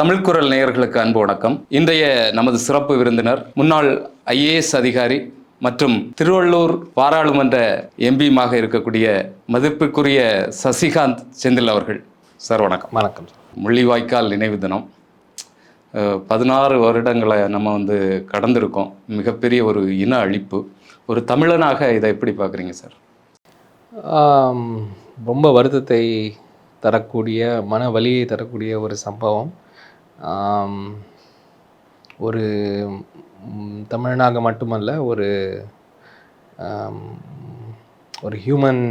தமிழ் குரல் நேயர்களுக்கு அன்பு வணக்கம். இன்றைய நமது சிறப்பு விருந்தினர் முன்னாள் ஐஏஎஸ் அதிகாரி மற்றும் திருவள்ளூர் பாராளுமன்ற எம்பியுமாக இருக்கக்கூடிய மதிப்புக்குரிய சசிகாந்த் செந்தில் அவர்கள். சார் வணக்கம். வணக்கம். முள்ளிவாய்க்கால் நினைவு தினம். பதினாறு வருடங்களை நம்ம வந்து கடந்திருக்கோம். மிகப்பெரிய ஒரு இன அழிப்பு. ஒரு தமிழனாக இதை எப்படி பார்க்குறீங்க சார்? ரொம்ப வருத்தத்தை தரக்கூடிய மன வலியை தரக்கூடிய ஒரு சம்பவம். ஒரு தமிழனாக மட்டுமல்ல ஒரு ஒரு ஹியூமன்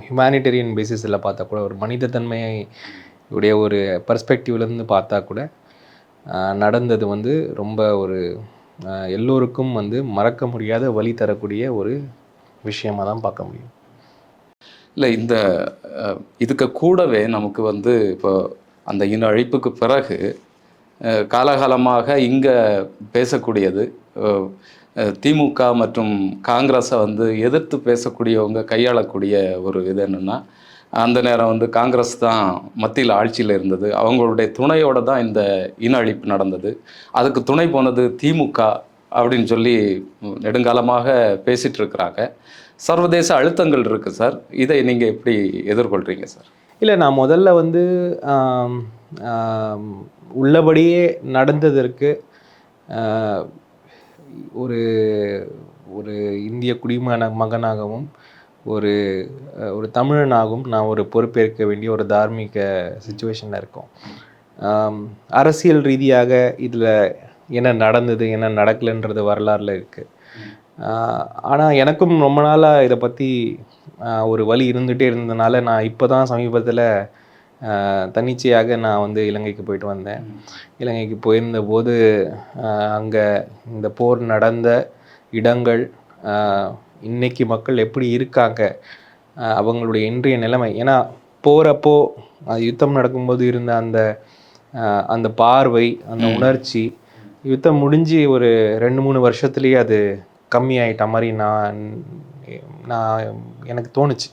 ஹியூமானிட்டேரியன் பேசிஸில் பார்த்தா கூட ஒரு மனிதத்தன்மையை உடைய ஒரு பர்ஸ்பெக்டிவ்லேருந்து பார்த்தா கூட நடந்தது வந்து ரொம்ப ஒரு எல்லோருக்கும் வந்து மறக்க முடியாத வழி தரக்கூடிய ஒரு விஷயமாக தான் பார்க்க முடியும். இல்லை இந்த இதுக்கு கூடவே நமக்கு வந்து இப்போ அந்த இன அழிப்புக்கு பிறகு காலகாலமாக இங்கே பேசக்கூடியது. திமுக மற்றும் காங்கிரஸை வந்து எதிர்த்து பேசக்கூடியவங்க கையாளக்கூடிய ஒரு இது என்னென்னா அந்த நேரம் வந்து காங்கிரஸ் தான் மத்தியில் ஆட்சியில் இருந்தது. அவங்களுடைய துணையோடு தான் இந்த இன அழிப்பு நடந்தது. அதுக்கு துணை போனது திமுக அப்படின்னு சொல்லி நெடுங்காலமாக பேசிகிட்டு இருக்கிறாங்க. சர்வதேச அழுத்தங்கள் இருக்குது சார். இதை நீங்கள் எப்படி எதிர்கொள்கிறீங்க சார்? இல்லை நான் முதல்ல வந்து உள்ளபடியே நடந்ததற்கு ஒரு ஒரு இந்திய குடிமகன மகனாகவும் ஒரு ஒரு தமிழனாகவும் நான் ஒரு பொறுப்பேற்க வேண்டிய ஒரு தார்மீக சுச்சுவேஷனில் இருக்கோம். அரசியல் ரீதியாக இதில் என்ன நடந்தது என்ன நடக்கலைன்றது வரலாறுல இருக்குது ஆனால் எனக்கும் ரொம்ப நாளாக இதை பற்றி ஒரு வழி இருந்துகிட்டே இருந்ததுனால நான் இப்போ தான் சமீபத்தில் தன்னிச்சையாக நான் வந்து இலங்கைக்கு போயிட்டு வந்தேன். இலங்கைக்கு போயிருந்த போது அங்கே இந்த போர் நடந்த இடங்கள் ஆஹ், இன்னைக்கு மக்கள் எப்படி இருக்காங்க அவங்களுடைய இன்றைய நிலைமை. ஏன்னா போகிறப்போ யுத்தம் நடக்கும்போது இருந்த அந்த அந்த பார்வை அந்த உணர்ச்சி யுத்தம் முடிஞ்சு ஒரு ரெண்டு மூணு வருஷத்துலேயே அது கம்மியாயிட்ட மாதிரி நான் நான் எனக்கு தோணுச்சு.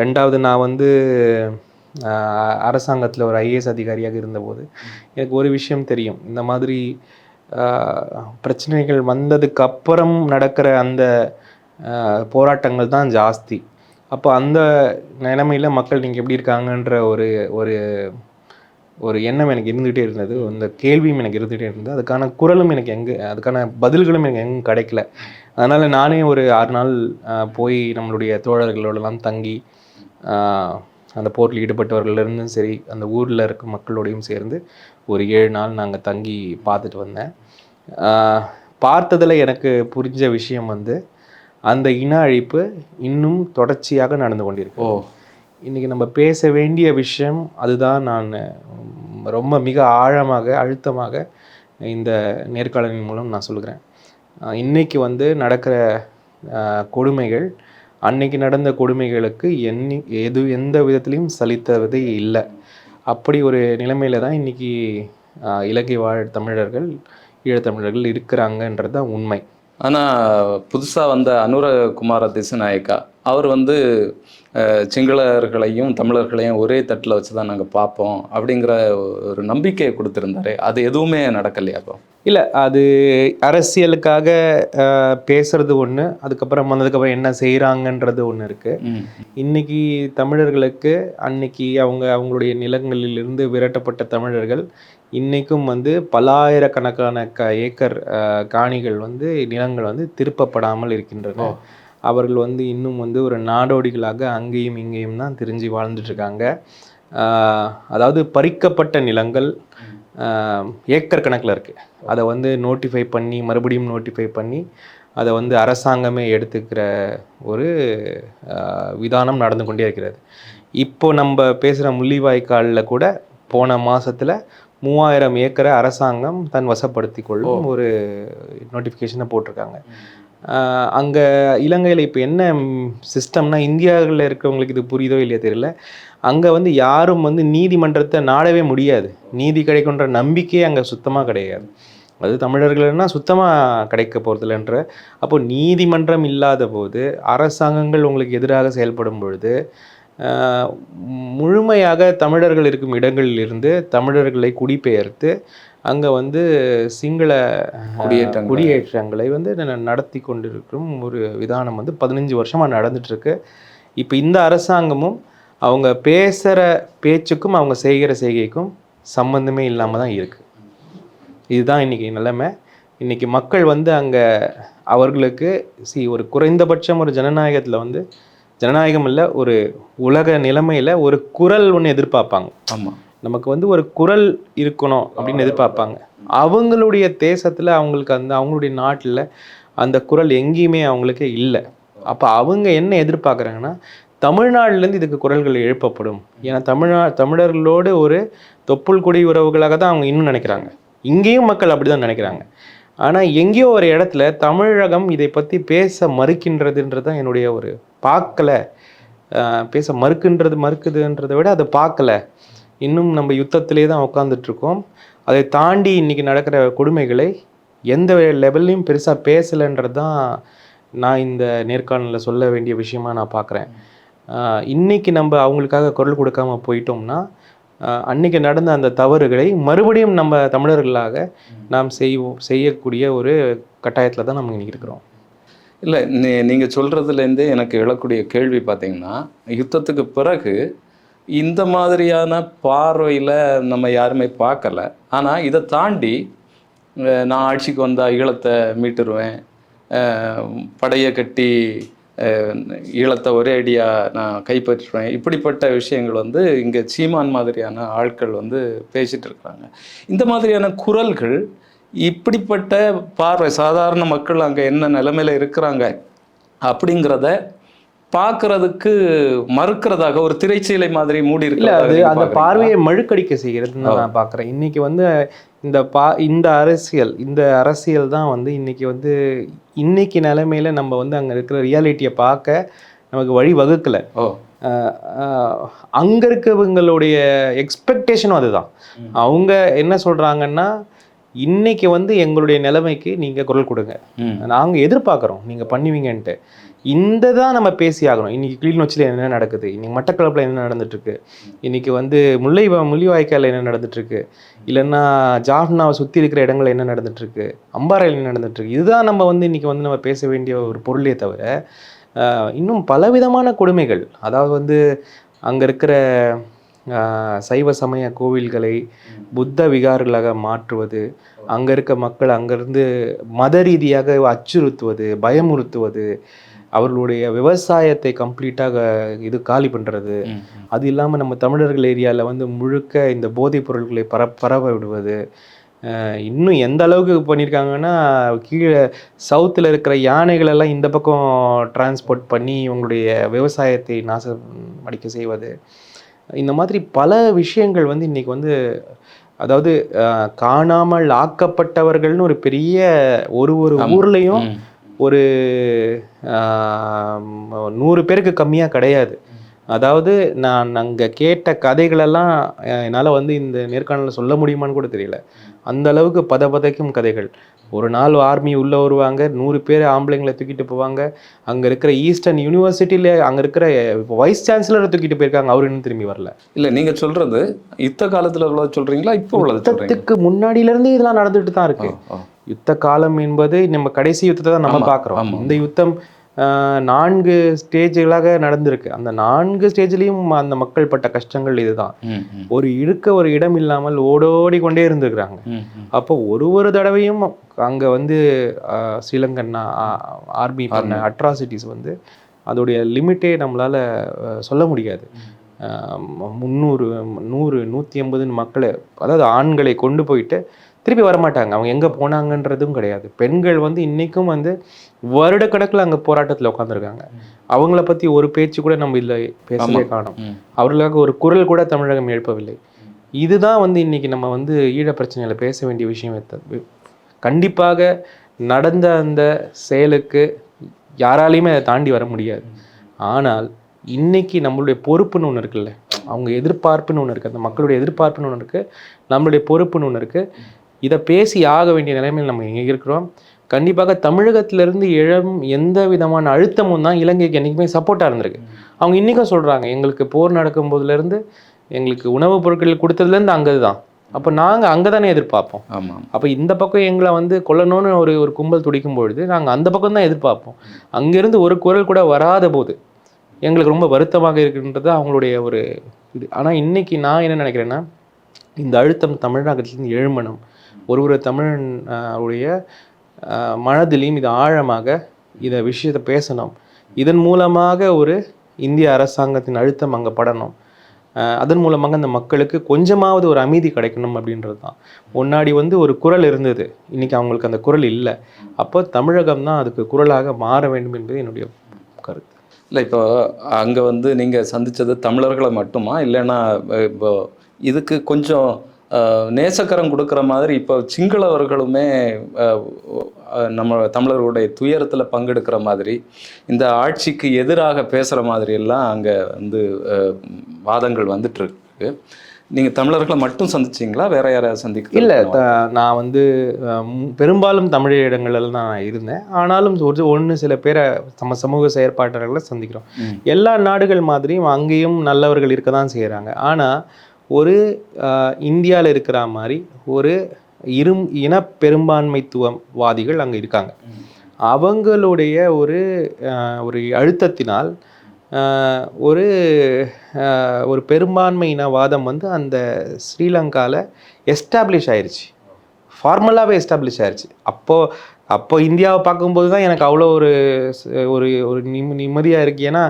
ரெண்டாவது நான் வந்து அரசாங்கத்தில் ஒரு ஐஏஎஸ் அதிகாரியாக இருந்தபோது எனக்கு ஒரு விஷயம் தெரியும். இந்த மாதிரி பிரச்சனைகள் வந்ததுக்கு அப்புறம் நடக்கிற அந்த போராட்டங்கள் தான் ஜாஸ்தி. அப்போ அந்த நிலைமையில் மக்கள் நீங்கள் எப்படி இருக்காங்கன்ற ஒரு ஒரு ஒரு எண்ணம் எனக்கு இருந்துகிட்டே இருந்தது. அந்த கேள்வியும் எனக்கு இருந்துகிட்டே இருந்தது. அதுக்கான குரலும் எனக்கு எங்கே அதுக்கான பதில்களும் எனக்கு எங்கும் கிடைக்கல. அதனால் நானே ஒரு ஆறு நாள் போய் நம்மளுடைய தோழர்களோடலாம் தங்கி அந்த போரில் ஈடுபட்டவர்களிருந்தும் சரி அந்த ஊரில் இருக்க மக்களோடையும் சேர்ந்து ஒரு ஏழு நாள் நாங்கள் தங்கி பார்த்துட்டு வந்தேன். பார்த்ததுல எனக்கு புரிஞ்ச விஷயம் வந்து அந்த இன அழிப்பு இன்னும் தொடர்ச்சியாக நடந்து கொண்டிருக்கு. ஓ. இன்றைக்கி நம்ம பேச வேண்டிய விஷயம் அதுதான். நான் ரொம்ப மிக ஆழமாக அழுத்தமாக இந்த நேர்காணலின் மூலம் நான் சொல்கிறேன் இன்னைக்கு வந்து நடக்கிற கொடுமைகள் அன்னைக்கு நடந்த கொடுமைகளுக்கு எண்ணி எது எந்த விதத்துலையும் சலித்தவதே இல்லை. அப்படி ஒரு நிலைமையில தான் இன்னைக்கு இலங்கை வாழ் தமிழர்கள் ஈழத்தமிழர்கள் இருக்கிறாங்கன்றது தான் உண்மை. ஆனால் புதுசாக வந்த அனுரகுமார திசுநாயக்கா அவர் வந்து சிங்களர்களையும் தமிழர்களையும் ஒரே தட்டில் வச்சு தான் நாங்கள் பார்ப்போம் அப்படிங்கிற ஒரு நம்பிக்கையை கொடுத்துருந்தாரு. அது எதுவுமே நடக்கலையா அப்போ இல்லை அது அரசியலுக்காக பேசுறது ஒன்று அதுக்கப்புறம் வந்ததுக்கப்புறம் என்ன செய்கிறாங்கன்றது ஒன்று இருக்குது இன்னைக்கு தமிழர்களுக்கு அன்னைக்கு அவங்க அவங்களுடைய நிலங்களிலிருந்து விரட்டப்பட்ட தமிழர்கள் இன்னைக்கும் வந்து பல்லாயிரக்கணக்கான க ஏக்கர் காணிகள் வந்து நிலங்கள் வந்து திருப்பப்படாமல் இருக்கின்றன. அவர்கள் வந்து இன்னும் வந்து ஒரு நாடோடிகளாக அங்கேயும் இங்கேயும் தான் திரிஞ்சு வாழ்ந்துட்டு இருக்காங்க ஆஹ், அதாவது பறிக்கப்பட்ட நிலங்கள் ஏக்கர் கணக்கில் இருக்குது அதை வந்து நோட்டிஃபை பண்ணி மறுபடியும் நோட்டிஃபை பண்ணி அதை வந்து அரசாங்கமே எடுத்துக்கிற ஒரு விதானம் நடந்து கொண்டே இருக்கிறது. இப்போ நம்ம பேசுகிற முள்ளிவாய்க்காலில் கூட போன மாசத்துல மூவாயிரம் ஏக்கரை அரசாங்கம் தன் வசப்படுத்தி கொள்ளும் ஒரு நோட்டிஃபிகேஷனை போட்டிருக்காங்க. அங்கே இலங்கையில் இப்போ என்ன சிஸ்டம்னா இந்தியாவில் இருக்கிறவங்களுக்கு இது புரியுதோ இல்லையோ தெரியல. அங்கே வந்து யாரும் வந்து நீதிமன்றத்தை நாடவே முடியாது. நீதி கிடைக்குன்ற நம்பிக்கையே அங்கே சுத்தமாக கிடையாது. அது தமிழர்கள்னா சுத்தமாக கிடைக்க போகிறதில்லன்ற அப்போது நீதிமன்றம் இல்லாத போது அரசாங்கங்கள் உங்களுக்கு எதிராக செயல்படும் பொழுது முழுமையாக தமிழர்கள் இருக்கும் இடங்களில் இருந்து தமிழர்களை குடிபெயர்த்து அங்கே வந்து சிங்கள குடியேற்றங்களை. வந்து நடத்தி கொண்டிருக்கும் ஒரு விதானம் வந்து பதினஞ்சு வருஷமாக நடந்துட்டுருக்கு. இப்போ இந்த அரசாங்கமும் அவங்க பேசுகிற பேச்சுக்கும் அவங்க செய்கிற செய்கைக்கும் சம்பந்தமே இல்லாமல் தான் இருக்குது இதுதான் இன்றைக்கி நிலைமை. இன்றைக்கி மக்கள் வந்து அங்கே அவர்களுக்கு சி ஒரு குறைந்தபட்சம் ஒரு ஜனநாயகத்தில் வந்து ஜனநாயகம் இல்லை ஒரு உலக நிலைமையில் ஒரு குரல் ஒன்று எதிர்பார்ப்பாங்க. ஆமாம் நமக்கு வந்து ஒரு குரல் இருக்கணும் அப்படின்னு எதிர்பார்ப்பாங்க. அவங்களுடைய தேசத்தில் அவங்களுக்கு அந்த அவங்களுடைய நாட்டில் அந்த குரல் எங்கேயுமே அவங்களுக்கு இல்லை. அப்போ அவங்க என்ன எதிர்பார்க்குறாங்கன்னா தமிழ்நாட்டிலேருந்து இதுக்கு குரல்கள் எழுப்பப்படும். ஏன்னா தமிழ்நா தமிழர்களோடு ஒரு தொப்புள் குடி உறவுகளாக தான் அவங்க இன்னும் நினைக்கிறாங்க. இங்கேயும் மக்கள் அப்படி தான் நினைக்கிறாங்க. ஆனால் எங்கேயோ ஒரு இடத்துல தமிழகம் இதை பற்றி பேச மறுக்கின்றதுன்றது தான் என்னுடைய ஒரு பார்க்கல. பேச மறுக்கின்றது மறுக்குதுன்றதை விட அதை பார்க்கல. இன்னும் நம்ம யுத்தத்திலே தான் உட்காந்துட்ருக்கோம் அதை தாண்டி இன்னைக்கு நடக்கிற கொடுமைகளை எந்த லெவல்லையும் பெருசாக பேசலைன்றது தான் நான் இந்த நேர்காணலில் சொல்ல வேண்டிய விஷயமா நான் பார்க்குறேன். இன்னைக்கு நம்ம அவங்களுக்காக குரல் கொடுக்காம போயிட்டோம்னா அன்னைக்கு நடந்த அந்த தவறுகளை மறுபடியும் நம்ம தமிழர்களாக நாம் செய்வோம் செய்யக்கூடிய ஒரு கட்டாயத்தில் தான் நம்ம இன்னைக்கு இருக்கிறோம். இல்லை நீ நீங்கள் சொல்கிறதுலேருந்தே எனக்கு எழக்கூடிய கேள்வி பார்த்தீங்கன்னா யுத்தத்துக்கு பிறகு இந்த மாதிரியான பார்வையில் நம்ம யாருமே பார்க்கல. ஆனால் இதை தாண்டி நான் ஆட்சிக்கு வந்தால் ஈழத்தை மீட்டுருவேன். படையை கட்டி ஈழத்தை ஒரே அடியாக நான் கைப்பற்றுவேன் இப்படிப்பட்ட விஷயங்கள் வந்து இங்கே சீமான் மாதிரியான ஆட்கள் வந்து பேசிகிட்டு இருக்கிறாங்க. இந்த மாதிரியான குரல்கள் இப்படிப்பட்ட பார்வை சாதாரண மக்கள் அங்கே என்ன நிலைமையில இருக்கிறாங்க அப்படிங்கிறத பார்க்கறதுக்கு மறுக்கிறதாக ஒரு திரைச்சீலை மாதிரி மூடி இருக்கிறதா அது அந்த? பார்வையை மழுக்கடிக்க செய்கிறதுன்னு நான் பார்க்குறேன். இன்னைக்கு வந்து இந்த பா இந்த அரசியல் இந்த அரசியல் தான் வந்து இன்னைக்கு வந்து இன்னைக்கு நிலைமையில நம்ம வந்து அங்க இருக்கிற ரியாலிட்டியை பார்க்க நமக்கு வழி வகுக்கல. அங்க இருக்கவங்களுடைய எக்ஸ்பெக்டேஷனும் அதுதான். அவங்க என்ன சொல்றாங்கன்னா இன்னைக்கு வந்து எங்களுடைய நிலைமைக்கு நீங்க குரல் கொடுங்க. ம். நாங்க எதிர்பார்க்குறோம். நீங்க பண்ணுவீங்கன்ட்டு. இந்த தான் நம்ம பேசி ஆகணும். இன்னைக்கு கிளிநொச்சியில் என்ன நடக்குது? இன்னைக்கு மட்டக்களப்பில் என்ன நடந்துட்டுருக்கு? இன்றைக்கி இன்னைக்கு வந்து முல்லை முள்ளிவாய்க்காலில் என்ன நடந்துட்டுருக்கு? இல்லைன்னா ஜாஃப்னாவை சுற்றி இருக்கிற இடங்கள்ல என்ன நடந்துட்டுருக்கு? அம்பாறையில் என்ன நடந்துட்டுருக்கு? இதுதான் நம்ம வந்து இன்னைக்கு வந்து நம்ம பேச வேண்டிய ஒரு பொருளே தவிர இன்னும் பலவிதமான கொடுமைகள். அதாவது வந்து அங்கே இருக்கிற சைவ சமய கோவில்களை புத்த விகார்களாக மாற்றுவது அங்கே இருக்க மக்கள் அங்கேருந்து மத ரீதியாக அச்சுறுத்துவது பயமுறுத்துவது அவர்களுடைய விவசாயத்தை கம்ப்ளீட்டாக இது காலி பண்ணுறது. அது இல்லாமல் நம்ம தமிழர்கள் ஏரியாவில் வந்து முழுக்க இந்த போதைப் பொருட்களை பர பரவ விடுவது இன்னும் எந்த அளவுக்கு பண்ணியிருக்காங்கன்னா கீழே சவுத்தில் இருக்கிற யானைகளெல்லாம் இந்த பக்கம் டிரான்ஸ்போர்ட் பண்ணி இவங்களுடைய விவசாயத்தை நாசம் அடிக்க செய்வது இந்த மாதிரி பல விஷயங்கள் வந்து இன்னைக்கு வந்து அதாவது காணாமல் ஆக்கப்பட்டவர்கள்னு ஒரு பெரிய ஒரு ஒரு. ஊர்லேயும். ஒரு நூறு பேருக்கு கம்மியாக கிடையாது. அதாவது நான் அங்கே கேட்ட கதைகளெல்லாம் என்னால் வந்து இந்த நேர்காணலில் சொல்ல முடியுமான்னு கூட தெரியல. அந்த அளவுக்கு பத பதைக்கும் கதைகள். ஒரு நாள் ஆர்மி உள்ளே வருவாங்க நூறு பேர் ஆம்பளைங்களை தூக்கிட்டு போவாங்க. அங்கே இருக்கிற ஈஸ்டர்ன் யூனிவர்சிட்டியில் அங்கே இருக்கிற வைஸ் சான்சலரை தூக்கிட்டு போயிருக்காங்க அவரு இன்னும் திரும்பி வரல. இல்ல நீங்க சொல்றது யுத்த காலத்துல உள்ளது சொல்றீங்களா இப்போ உள்ளது சொல்றீங்களா? யுத்தத்துக்கு முன்னாடியிலேருந்தே இதெல்லாம் நடந்துட்டு தான் இருக்கு. ஓ, ஓ. யுத்த காலம் என்பது நம்ம கடைசி யுத்தத்தை தான் நம்ம பார்க்குறோம். இந்த யுத்தம் நான்கு ஸ்டேஜ்களாக நடந்திருக்கு. அந்த நான்கு ஸ்டேஜ்லேயும் அந்த மக்கள் பட்ட கஷ்டங்கள் இதுதான். ஒரு இருக்க ஒரு இடம் இல்லாமல் ஓடோடி கொண்டே இருந்திருக்கிறாங்க. அப்போ ஒரு ஒரு தடவையும் அங்கே வந்து ஸ்ரீலங்கன் ஆர்மி பண்ண அட்ராசிட்டிஸ் வந்து அதோடைய லிமிட்டே நம்மளால் சொல்ல முடியாது. முந்நூறு நூறு நூற்றி எண்பதுன்னு மக்களை அதாவது ஆண்களை கொண்டு போயிட்டு திருப்பி வரமாட்டாங்க. அவங்க எங்கே போனாங்கன்றதும் கிடையாது. பெண்கள் வந்து இன்றைக்கும் வந்து வருடக்கணக்கில் அங்கே போராட்டத்தில் உட்காந்துருக்காங்க அவங்கள பற்றி ஒரு பேச்சு கூட நம்ம இல்லை பேசவே காணோம். அவர்களுக்காக ஒரு குரல் கூட தமிழகம் எழுப்பவில்லை. இதுதான் வந்து இன்னைக்கு நம்ம வந்து ஈழ பிரச்சனையில பேச வேண்டிய விஷயம் கண்டிப்பாக நடந்த அந்த செயலுக்கு யாராலையுமே அதை தாண்டி வர முடியாது. ஆனால் இன்னைக்கு நம்மளுடைய பொறுப்புன்னு ஒன்று இருக்குல்ல. அவங்க எதிர்பார்ப்புன்னு ஒன்று இருக்குது அந்த மக்களுடைய எதிர்பார்ப்புன்னு ஒன்று இருக்குது நம்மளுடைய பொறுப்புன்னு ஒன்று இருக்குது இதை பேசி ஆக வேண்டிய நிலைமையில் நம்ம எங்கே இருக்கிறோம்? கண்டிப்பாக தமிழகத்திலிருந்து எழும் எந்த விதமான அழுத்தமும் தான் இலங்கைக்கு என்றைக்குமே சப்போர்ட்டாக இருந்திருக்கு. அவங்க இன்றைக்கும் சொல்கிறாங்க எங்களுக்கு போர் நடக்கும் போதுலேருந்து எங்களுக்கு உணவுப் பொருட்கள் கொடுத்ததுலேருந்து அங்கே தான் அப்போ நாங்கள் அங்கே தானே எதிர்பார்ப்போம். ஆமாம் அப்போ இந்த பக்கம் எங்களை வந்து கொல்லணும்னு ஒரு ஒரு கும்பல் துடிக்கும் பொழுது நாங்கள் அந்த பக்கம் தான் எதிர்பார்ப்போம். அங்கேருந்து ஒரு குரல் கூட வராத போது எங்களுக்கு ரொம்ப வருத்தமாக இருக்கின்றது அவங்களுடைய ஒரு இது. ஆனால் இன்னைக்கு நான் என்ன நினைக்கிறேன்னா இந்த அழுத்தம் தமிழகத்திலிருந்து எழுமணும் ஒரு ஒரு தமிழன் ஆஹ், உடைய மனதிலையும் இது ஆழமாக இதை விஷயத்தை பேசணும். இதன் மூலமாக ஒரு இந்திய அரசாங்கத்தின் அழுத்தம் அங்கே படணும். அதன் மூலமாக அந்த மக்களுக்கு கொஞ்சமாவது ஒரு அமைதி கிடைக்கணும் அப்படின்றது தான் முன்னாடி வந்து ஒரு குரல் இருந்தது. இன்னைக்கு அவங்களுக்கு அந்த குரல் இல்லை. அப்போ தமிழகம் தான் அதுக்கு குரலாக மாற வேண்டும் என்பது என்னுடைய கருத்து. இல்லை இப்போ அங்கே வந்து நீங்கள் சந்தித்தது தமிழர்களை மட்டுமா? இல்லைன்னா இப்போ இதுக்கு கொஞ்சம் நேசக்கரம் கொடுக்குற மாதிரி இப்போ சிங்களவர்களுமே நம்ம தமிழர்களுடைய துயரத்தில் பங்கெடுக்கிற மாதிரி இந்த ஆட்சிக்கு எதிராக பேசுகிற மாதிரி எல்லாம் அங்கே வந்து வாதங்கள் வந்துட்டு இருக்கு நீங்கள் தமிழர்களை மட்டும் சந்திச்சீங்களா? வேற யாரையாவது சந்திக்க இல்லை நான் வந்து பெரும்பாலும் தமிழ் இடங்கள்ல தான் நான் இருந்தேன். ஆனாலும் ஒரு ஒன்று சில பேரை நம்ம சமூக செயற்பாட்டாளர்களை சந்திக்கிறோம். எல்லா நாடுகள் மாதிரியும் அங்கேயும் நல்லவர்கள் இருக்க தான் செய்கிறாங்க ஆனால் ஒரு இந்தியாவில் இருக்கிற மாதிரி ஒரு இரும் இன பெரும்பான்மைத்துவவாதிகள் அங்கே இருக்காங்க. அவங்களுடைய ஒரு ஒரு அழுத்தத்தினால் ஒரு ஒரு பெரும்பான்மை இனவாதம் வந்து அந்த ஸ்ரீலங்காவில் எஸ்டாப்ளிஷ் ஆயிடுச்சு ஃபார்மலாகவே எஸ்டாப்ளிஷ் ஆயிடுச்சு அப்போது அப்போ இந்தியாவை பார்க்கும்போது தான் எனக்கு அவ்வளோ ஒரு ஒரு ஒரு நிம் நிம்மதியாக இருக்குது ஏன்னா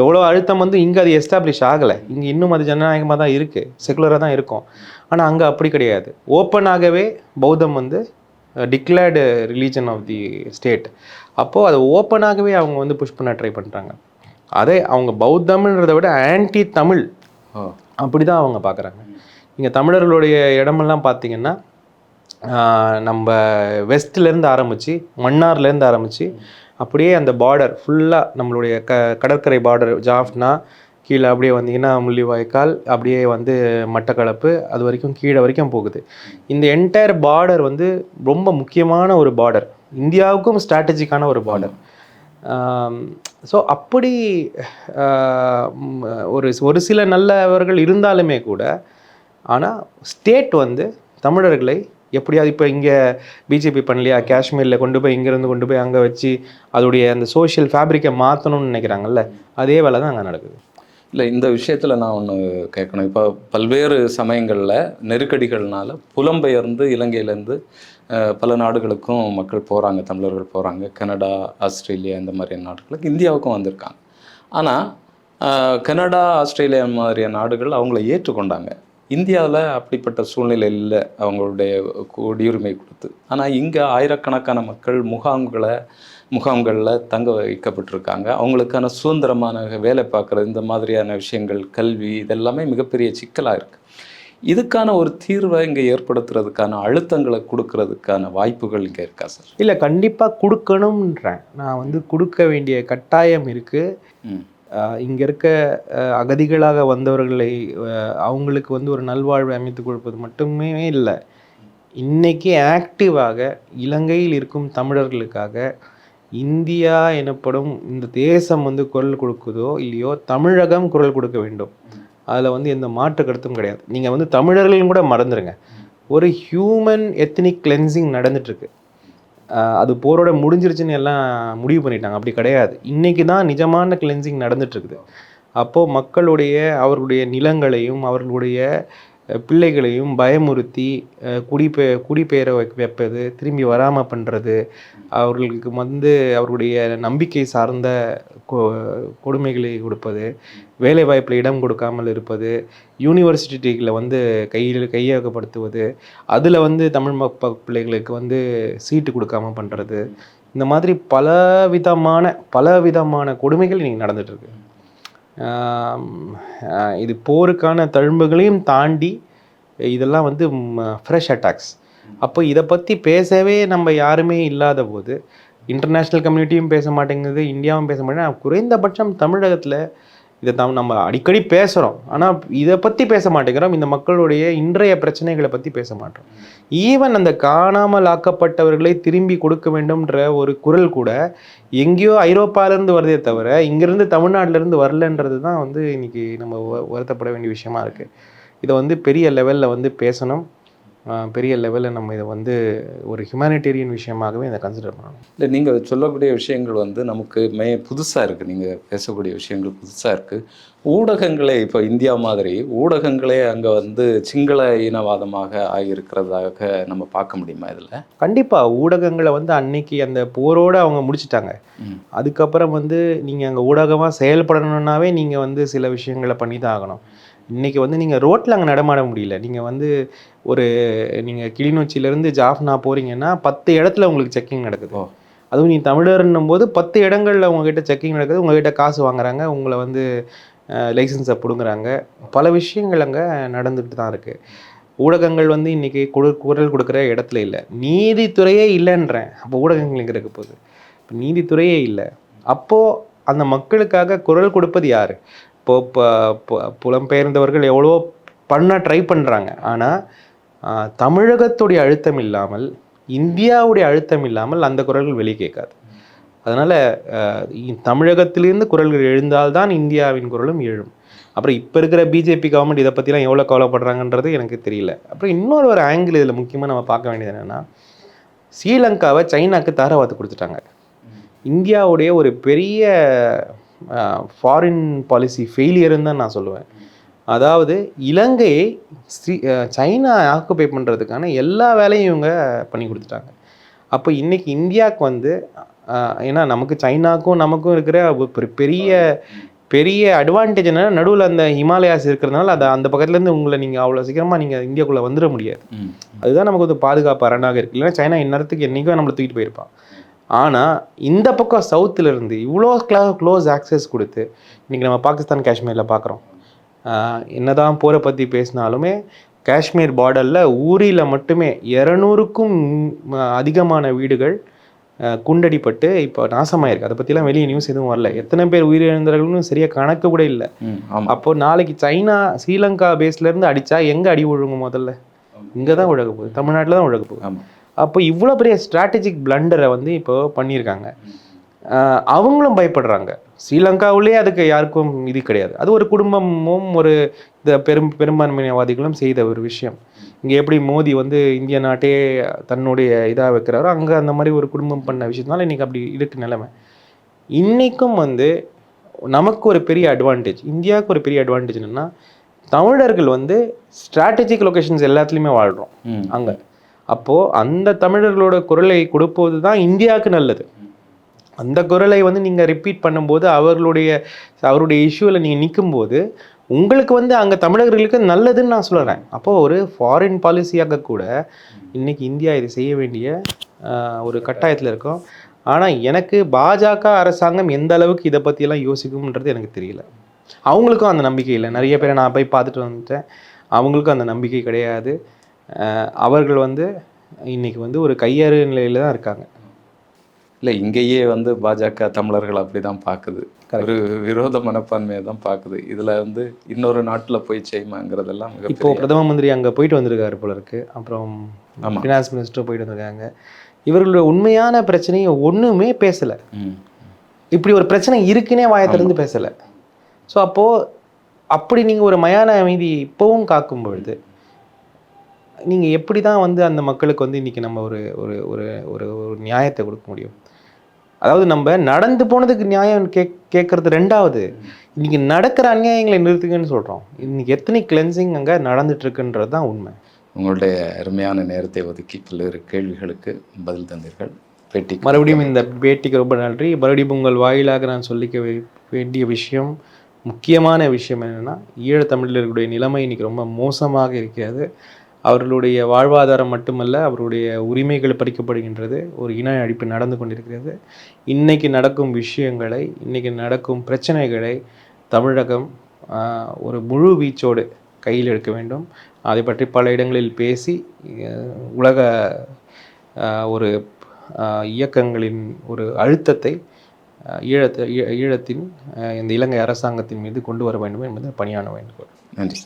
எவ்வளோ அழுத்தம் வந்து இங்கே அது எஸ்டாப்ளிஷ் ஆகலை. இங்கே இன்னும் அது ஜனநாயகமாக தான் இருக்குது செக்குலராக தான் இருக்கும். ஆனால் அங்கே அப்படி கிடையாது. ஓப்பனாகவே பௌத்தம் வந்து declared religion of the state அப்போது அதை ஓப்பனாகவே அவங்க வந்து புஷ் பண்ண ட்ரை பண்ணுறாங்க அதே அவங்க பௌத்தம்ன்றதை விட ஆன்டி தமிழ் அப்படி தான் அவங்க பார்க்குறாங்க இங்கே தமிழர்களுடைய இடமெல்லாம் பார்த்தீங்கன்னா நம்ம வெஸ்ட்லேருந்து ஆரம்பித்து மன்னார்லேருந்து ஆரம்பித்து அப்படியே அந்த பார்டர் ஃபுல்லாக நம்மளுடைய க கடற்கரை பார்டர் ஜாஃப்னா கீழே அப்படியே வந்தீங்கன்னா முள்ளிவாய்க்கால் அப்படியே வந்து மட்டக்களப்பு அது வரைக்கும் கீழே வரைக்கும் போகுது. இந்த என்டையர் பார்டர் வந்து ரொம்ப முக்கியமான ஒரு பார்டர் இந்தியாவுக்கும் ஸ்ட்ராட்டஜிக்கான ஒரு பார்டர் ஸோ அப்படி ஒரு ஒரு சில நல்லவர்கள் இருந்தாலுமே கூட ஆனால் ஸ்டேட் வந்து தமிழர்களை எப்படியாவது இப்போ இங்கே பிஜேபி பண்ணலையா? காஷ்மீரில் கொண்டு போய் இங்கேருந்து கொண்டு போய் அங்கே வச்சு அதோடைய அந்த சோஷியல் ஃபேப்ரிக்கை மாற்றணும்னு நினைக்கிறாங்கல்ல அதே வேலை தான் அங்கே நடக்குது. இல்லை இந்த விஷயத்தில் நான் ஒன்று கேட்கணும். இப்போ பல்வேறு சமயங்களில் நெருக்கடிகள்னால புலம்பெயர்ந்து இலங்கையிலேருந்து பல நாடுகளுக்கும் மக்கள் போகிறாங்க தமிழர்கள் போகிறாங்க கனடா ஆஸ்திரேலியா இந்த மாதிரியான நாடுகளுக்கு இந்தியாவுக்கும் வந்திருக்காங்க. ஆனால் கனடா ஆஸ்திரேலியா மாதிரியான நாடுகள் அவங்கள ஏற்றுக்கொண்டாங்க. இந்தியாவில் அப்படிப்பட்ட சூழ்நிலை இல்லை அவங்களுடைய குடியுரிமை கொடுத்து. ஆனால் இங்கே ஆயிரக்கணக்கான மக்கள் முகாம்களை முகாம்களில் தங்க வைக்கப்பட்டிருக்காங்க. அவங்களுக்கான சுதந்திரமான வேலை பார்க்குறது இந்த மாதிரியான விஷயங்கள் கல்வி இதெல்லாமே மிகப்பெரிய சிக்கலாக இருக்குது இதுக்கான ஒரு தீர்வை இங்கே ஏற்படுத்துறதுக்கான அழுத்தங்களை கொடுக்கறதுக்கான வாய்ப்புகள் இங்கே இருக்கா சார்? இல்லை கண்டிப்பாக கொடுக்கணுன்றேன் நான் வந்து கொடுக்க வேண்டிய கட்டாயம் இருக்குது இங்கே இருக்க அகதிகளாக வந்தவர்களை அவங்களுக்கு வந்து ஒரு நல்வாழ்வை அமைத்து கொடுப்பது மட்டுமே இல்லை. இன்றைக்கி ஆக்டிவாக இலங்கையில் இருக்கும் தமிழர்களுக்காக இந்தியா எனப்படும் இந்த தேசம் வந்து குரல் கொடுக்குதோ இல்லையோ தமிழகம் குரல் கொடுக்க வேண்டும். அதில் வந்து எந்த மாற்று கருத்தும் கிடையாது. நீங்கள் வந்து தமிழர்களையும் கூட மறந்துடுங்க ஒரு ஹியூமன் எத்னிக் கிளென்சிங் நடந்துட்டுருக்கு. அது போரோட முடிஞ்சிருச்சுன்னு எல்லாம் முடிவு பண்ணிட்டாங்க. அப்படி கிடையாது. இன்னைக்கு தான் நிஜமான கிளென்சிங் நடந்துகிட்ருக்குது அப்போது மக்களுடைய அவர்களுடைய நிலங்களையும் அவர்களுடைய பிள்ளைகளையும் பயமுறுத்தி அஹ், குடிபெ குடிபெயர வைப்பது திரும்பி வராமல் பண்ணுறது அவர்களுக்கு வந்து அவர்களுடைய நம்பிக்கை சார்ந்த கொ- கொடுமைகளை கொடுப்பது வேலைவாய்ப்பில் இடம் கொடுக்காமல் இருப்பது யூனிவர்சிட்டிகளை வந்து கையில் கையகப்படுத்துவது அதில் வந்து தமிழ் மக்க பிள்ளைகளுக்கு வந்து சீட்டு கொடுக்காம பண்ணுறது இந்த மாதிரி பல விதமான பல விதமான கொடுமைகள் இன்றைக்கி நடந்துகிட்ருக்கு இது போருக்கான தழும்புகளையும் தாண்டி இதெல்லாம் வந்து ஃப்ரெஷ் அட்டாக்ஸ் அப்போ இதை பற்றி பேசவே நம்ம யாருமே இல்லாத போது இன்டர்நேஷ்னல் கம்யூனிட்டியும் பேச மாட்டேங்குது இந்தியாவும் பேச மாட்டேங்குது. குறைந்தபட்சம் தமிழகத்தில் இதை தான் நம்ம அடிக்கடி பேசுகிறோம் ஆனால் இதை பற்றி பேச மாட்டேங்கிறோம். இந்த மக்களுடைய இன்றைய பிரச்சனைகளை பற்றி பேச மாட்டோம். ஈவன் அந்த காணாமல் ஆக்கப்பட்டவர்களை திரும்பி கொடுக்க வேண்டும்ன்ற ஒரு குரல் கூட எங்கேயோ ஐரோப்பாலேருந்து வருதே தவிர இங்கேருந்து தமிழ்நாட்டிலேருந்து வரலன்றது தான் வந்து இன்றைக்கி நம்ம வருத்தப்பட வேண்டிய விஷயமா இருக்குது இதை வந்து பெரிய லெவலில் வந்து பேசணும். பெரிய லெவலில் நம்ம இதை வந்து ஒரு ஹியூமானிட்டேரியன் விஷயமாகவே இதை கன்சிடர் பண்ணணும். இல்லை நீங்கள் சொல்லக்கூடிய விஷயங்கள் வந்து நமக்கு மே புதுசாக இருக்குது நீங்கள் பேசக்கூடிய விஷயங்கள் புதுசாக இருக்குது ஊடகங்களே இப்போ இந்தியா மாதிரி ஊடகங்களே அங்கே வந்து சிங்கள இனவாதமாக ஆகியிருக்கிறதாக நம்ம பார்க்க முடியுமா இதில்? கண்டிப்பாக ஊடகங்களை வந்து அன்னைக்கு அந்த போரோடு அவங்க முடிச்சிட்டாங்க. அதுக்கப்புறம் வந்து நீங்கள் அங்கே ஊடகமாக செயல்படணுன்னாவே நீங்கள் வந்து சில விஷயங்களை பண்ணி தான் ஆகணும். இன்றைக்கி வந்து நீங்கள் ரோட்டில் அங்கே நடமாட முடியல. நீங்கள் வந்து ஒரு நீங்கள் கிளிநொச்சியிலேருந்து ஜாஃப்னா போகிறீங்கன்னா பத்து இடத்துல உங்களுக்கு செக்கிங் நடக்குது. அதுவும் நீ தமிழர்ன்னும் போது பத்து இடங்களில் உங்ககிட்ட செக்கிங் நடக்குது. உங்ககிட்ட காசு வாங்குறாங்க. உங்களை வந்து லைசன்ஸை பிடுங்குறாங்க. பல விஷயங்கள் அங்கே நடந்துட்டு தான் இருக்குது ஊடகங்கள் வந்து இன்றைக்கி குடு குரல் கொடுக்குற இடத்துல இல்லை. நீதித்துறையே இல்லைன்றேன். அப்போ ஊடகங்கள் எங்கே இருக்க போகுது? இப்போ நீதித்துறையே இல்லை. அப்போது அந்த மக்களுக்காக குரல் கொடுப்பது யார்? இப்போ புலம்பெயர்ந்தவர்கள் எவ்வளோ பண்ண ட்ரை பண்ணுறாங்க ஆனால் தமிழகத்துடைய அழுத்தம் இல்லாமல் இந்தியாவுடைய அழுத்தம் இல்லாமல் அந்த குரல்கள் வெளியே கேட்காது. அதனால் தமிழகத்திலிருந்து குரல்கள் எழுந்தால்தான் இந்தியாவின் குரலும் எழும். அப்புறம் இப்போ இருக்கிற பிஜேபி கவர்மெண்ட் இதை பற்றிலாம் எவ்வளோ கவலைப்படுறாங்கன்றது எனக்கு தெரியல. அப்புறம் இன்னொரு ஒரு ஆங்கிள் இதில் முக்கியமாக நம்ம பார்க்க வேண்டியது என்னென்னா ஸ்ரீலங்காவை சைனாக்கு தாரவாத்து கொடுத்துட்டாங்க. இந்தியாவுடைய ஒரு பெரிய ஃபாரின் பாலிசி ஃபெயிலியர்னு தான் நான் சொல்லுவேன். அதாவது இலங்கையை ஸ்ரீ சைனா ஆக்குபை பண்ணுறதுக்கான எல்லா வேலையும் இவங்க பண்ணி கொடுத்துட்டாங்க. அப்போ இன்னைக்கு இந்தியாவுக்கு வந்து ஏன்னா நமக்கு சைனாக்கும் நமக்கும் இருக்கிற ஒரு பெரிய பெரிய அட்வான்டேஜ் என்னன்னா நடுவில் அந்த ஹிமாலயாஸ் இருக்கிறதுனால அதை அந்த பக்கத்துலேருந்து உங்களை நீங்கள் அவ்வளோ சீக்கிரமாக நீங்கள் இந்தியாக்குள்ளே வந்துட முடியாது. அதுதான் நமக்கு ஒரு பாதுகாப்பு அரணாக இருக்கு. இல்லைன்னா சைனா இந்நேரத்துக்கு என்றைக்கும் நம்மளை தூக்கிட்டு போயிருப்பான். ஆனால் இந்த பக்கம் சவுத்துல இருந்து இவ்வளோ க்ளா க்ளோஸ் ஆக்சஸ் கொடுத்து இன்றைக்கி நம்ம பாகிஸ்தான் காஷ்மீரில் பார்க்குறோம் என்னதான் போரை பற்றி பேசினாலுமே காஷ்மீர் பார்டரில் ஊரியில் மட்டுமே இரநூறுக்கும் அதிகமான வீடுகள் குண்டடிப்பட்டு இப்போ நாசமாயிருக்கு. அதை பற்றிலாம் வெளியே நியூஸ் எதுவும் வரல. எத்தனை பேர் உயிரிழந்தார்கள்னு சரியாக கணக்கு கூட இல்லை. ம் ஆமாம் அப்போ நாளைக்கு சைனா ஸ்ரீலங்கா பேஸ்ல இருந்து அடிச்சா எங்க அடி விழுங்க முதல்ல? இங்க தான் விழக போகுது. தமிழ்நாட்டில் தான் விழக போகுது அப்போ இவ்வளோ பெரிய ஸ்ட்ராட்டஜிக் பிளண்டரை வந்து இப்போ பண்ணியிருக்காங்க. அவங்களும் பயப்படுறாங்க. ஸ்ரீலங்காவிலே அதுக்கு யாருக்கும் இது கிடையாது. அது ஒரு குடும்பமும் ஒரு இந்த பெரும் பெரும்பான்மையவாதிகளும் செய்த ஒரு விஷயம். இங்கே எப்படி மோடி வந்து இந்திய நாட்டே தன்னுடைய இதாக வைக்கிறாரோ அங்கே அந்த மாதிரி ஒரு குடும்பம் பண்ண விஷயத்தினால இன்னைக்கு அப்படி இருக்கு நிலைமை. இன்னைக்கும் வந்து நமக்கு ஒரு பெரிய அட்வான்டேஜ் இந்தியாவுக்கு ஒரு பெரிய அட்வான்டேஜ் என்னன்னா தமிழர்கள் வந்து ஸ்ட்ராட்டஜிக் லொகேஷன்ஸ் எல்லாத்துலேயுமே வாழ்கிறோம் அங்கே. அப்போது அந்த தமிழர்களோட குரலை கொடுப்பது தான் இந்தியாவுக்கு நல்லது. அந்த குரலை வந்து நீங்கள் ரிப்பீட் பண்ணும்போது அவர்களுடைய அவருடைய இஷ்யூவில் நீங்கள் நிற்கும்போது உங்களுக்கு வந்து அங்கே தமிழர்களுக்கு நல்லதுன்னு நான் சொல்கிறேன் அப்போது ஒரு ஃபாரின் பாலிசியாக கூட இன்றைக்கி இந்தியா இதை செய்ய வேண்டிய ஒரு கட்டாயத்தில் இருக்கும். ஆனால் எனக்கு பாஜக அரசாங்கம் எந்த அளவுக்கு இதை பற்றியெல்லாம் யோசிக்கும்ன்றது எனக்கு தெரியல. அவங்களுக்கும் அந்த நம்பிக்கை இல்லை. நிறைய பேரை நான் போய் பார்த்துட்டு வந்துட்டேன். அவங்களுக்கும் அந்த நம்பிக்கை கிடையாது. அவர்கள் வந்து இன்னைக்கு வந்து ஒரு கையறு நிலையில தான் இருக்காங்க. இல்லை இங்கேயே வந்து பாஜக தமிழர்கள் அப்படி தான் பார்க்குது ஒரு விரோத மனப்பான்மையை தான் பார்க்குது. இதில் வந்து இன்னொரு நாட்டில் போய் செய்யுமாங்கிறதெல்லாம் இப்போ மிகப்பெரிய பிரதம மந்திரி அங்கே போயிட்டு வந்திருக்காரு போல இருக்கு. அப்புறம். ஃபினான்ஸ் மினிஸ்டர் போயிட்டு வந்திருக்காங்க. இவர்களுடைய உண்மையான பிரச்சனையை ஒன்றுமே பேசலை. இப்படி ஒரு பிரச்சனை இருக்குன்னே வாயை திறந்து பேசலை. ஸோ அப்போது அப்படி நீங்கள் ஒரு மயான அமைதி இப்போவும் காக்கும் பொழுது நீங்கள் எப்படி தான் வந்து அந்த மக்களுக்கு வந்து இன்றைக்கி நம்ம ஒரு ஒரு ஒரு ஒரு ஒரு நியாயத்தை கொடுக்க முடியும்? அதாவது நம்ம நடந்து போனதுக்கு நியாயம் கேக் கேட்குறது ரெண்டாவது இன்னைக்கு நடக்கிற அநியாயங்களை நிறுத்துங்கன்னு சொல்கிறோம் இன்னைக்கு எத்தனை கிளென்சிங் அங்கே நடந்துட்டு இருக்குன்றது தான் உண்மை. உங்களுடைய அருமையான நேரத்தை ஒதுக்கி பல்வேறு கேள்விகளுக்கு பதில் தந்தீர்கள். பேட்டி மறுபடியும் இந்த பேட்டிக்கு ரொம்ப நன்றி. மறுபடியும் உங்கள் வாயிலாக நான் சொல்லிக்க வேண்டிய விஷயம் முக்கியமான விஷயம் என்னென்னா ஈழத்தமிழர்களுடைய நிலைமை இன்னைக்கு ரொம்ப மோசமாக இருக்கிறது. அவர்களுடைய வாழ்வாதாரம் மட்டுமல்ல அவருடைய உரிமைகள் பறிக்கப்படுகின்றது. ஒரு இன அழிப்பு நடந்து கொண்டிருக்கிறது. இன்றைக்கி நடக்கும் விஷயங்களை இன்றைக்கி நடக்கும் பிரச்சனைகளை தமிழகம் ஒரு முழு வீச்சோடு கையில் எடுக்க வேண்டும். அதை பற்றி பல இடங்களில் பேசி உலக ஒரு இயக்கங்களின் ஒரு அழுத்தத்தை ஈழத்த ஈ- ஈழத்தின் இந்த இலங்கை அரசாங்கத்தின் மீது கொண்டு வர வேண்டும் என்பது பணியான வேண்டுகோள் நன்றி.